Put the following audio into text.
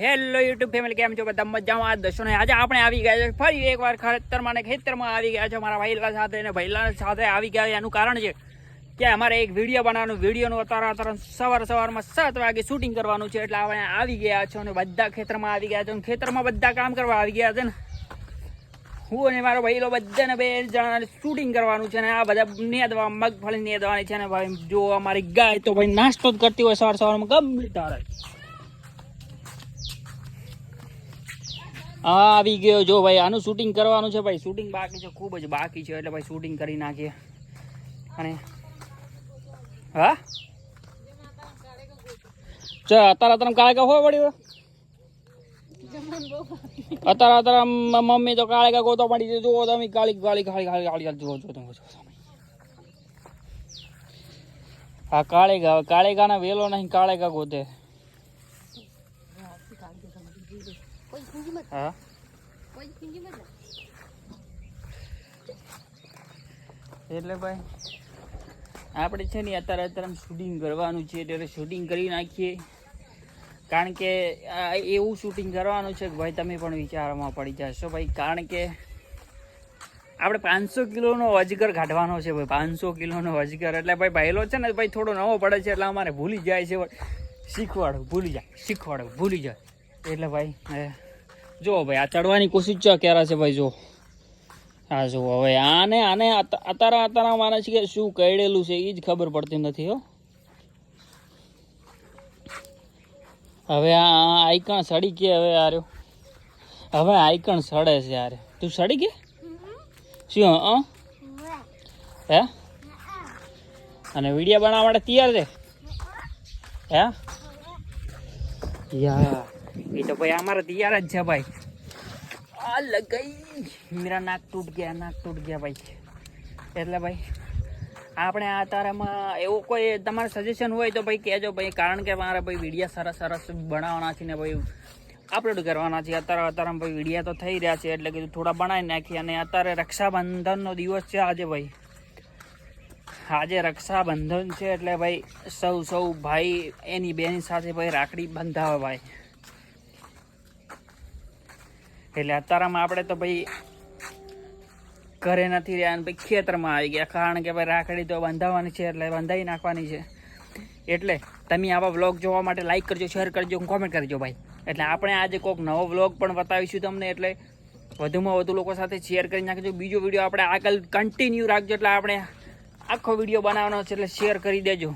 Hello YouTube family કેમ છો? બધા મજામાં? આ ને આજે આપણે આવી ગયા છે. ફરી એકવાર ખેતરમાં ને ખેતરમાં આવી ગયા છે મારા ભાઈલા સાથે અને ભાઈલા સાથે આવી ગયા એનું કારણ છે કે અમારે એક વીડિયો બનાવવાનું. વિડીયોનું અત્યારે અત્યારે સવાર સવારમાં સાત વાગે શૂટિંગ કરવાનું છે. એટલે આપણે આવી ગયા છો અને બધા ખેતરમાં આવી ગયા છે અને ખેતરમાં બધા કામ કરવા આવી ગયા છે ને. હું અને મારો ભાઈલો બધાને બે જણાને શૂટિંગ કરવાનું છે ને આ બધા નેદવા, મગફળી નેદવાની છે ને ભાઈ. જો અમારી ગાય તો ભાઈ નાસ્તો જ કરતી હોય સવાર સવારમાં ગમે તારે આવી ગયો જો ભાઈ, આનું શૂટિંગ કરવાનું છે ભાઈ. શૂટિંગ બાકી છે, ખૂબ જ બાકી છે, એટલે ભાઈ શૂટિંગ કરી નાખીએ. અને હા? ચા, અત્યારે અત્યારે કાળે કા હોય વળી અત્યારે અત્યારે મમ્મી તો કાળે કા ગોતો પડી છે. જુઓ તમે, કાળી કાળી કાળી કાળી કાળી જુઓ જુઓ તમે હા કાળે ગા, કાળે ગાના વેલો નહીં, કાળે ગા ગોતે. હા એટલે ભાઈ આપણે છે ને અત્યારે અત્યારે શૂટિંગ કરવાનું છે એટલે શૂટિંગ કરી નાખીએ. કારણ કે એવું શૂટિંગ કરવાનું છે કે ભાઈ તમે પણ વિચારમાં પડી જશો ભાઈ. કારણ કે આપણે પાંચસો કિલોનો અજગર કાઢવાનો છે ભાઈ. પાંચસો કિલોનો અજગર એટલે ભાઈ ભાઈલો છે ને ભાઈ થોડો નવો પડે છે એટલે અમારે ભૂલી જાય છે. શીખવાડો ભૂલી જાય. શીખવાડો ભૂલી જાય. એટલે ભાઈ જો ભાઈ, આ ચડવાની કોશિશ ચા ક્યારે છે ભાઈ, જો. હા જો, હવે આને આને અતારા અત્યારે માને છે કે શું કહેડેલું છે એ જ ખબર પડતી નથી, હો. હવે આ આઈકણ સડી કે હવે આર્યો હવે આઈકણ સડે છે યાર તું સડી કે? શું, હં? હે? અને વીડિયો બનાવવા માટે તૈયાર છે? હે? યા. એ તો ભાઈ અમારે તૈયાર જ છે ભાઈ. આ લગાઈ. મીરા નાક તૂટ ગયા, નાક તૂટ ગયા ભાઈ. એટલે ભાઈ, આપણે આ તારામાં એવું કોઈ તમારે સજેશન હોય તો ભાઈ કહેજો ભાઈ, કારણ કે મારે ભાઈ વિડીયા સરસ સરસ બનાવવાના છે ને ભાઈ અપલોડ કરવાના છે. અત્યારે અત્યારે ભાઈ વિડીયા તો થઈ રહ્યા છે, એટલે કીધું થોડા બનાવી નાખીએ. અને અત્યારે રક્ષાબંધનનો દિવસ છે આજે ભાઈ. આજે રક્ષાબંધન છે, એટલે ભાઈ સૌ સૌ ભાઈ એની બેન સાથે ભાઈ રાખડી બંધાવે ભાઈ. એટલે અત્યારમાં આપણે તો ભાઈ ઘરે નથી રહ્યા અને ભાઈ ખેતરમાં આવી ગયા, કારણ કે ભાઈ રાખડી તો બંધાવવાની છે એટલે બંધાવી નાખવાની છે. એટલે તમે આવા વ્લોગ જોવા માટે લાઈક કરજો શેર કરજો કોમેન્ટ કરજો ભાઈ. એટલે આપણે આજે કોઈક નવો વ્લોગ પણ બતાવીશું તમને, એટલે વધુમાં વધુ લોકો સાથે શેર કરી નાખજો. બીજો વીડિયો આપણે આગળ કન્ટિન્યુ રાખજો, એટલે આપણે આખો વીડિયો બનાવવાનો છે, એટલે શેર કરી દેજો.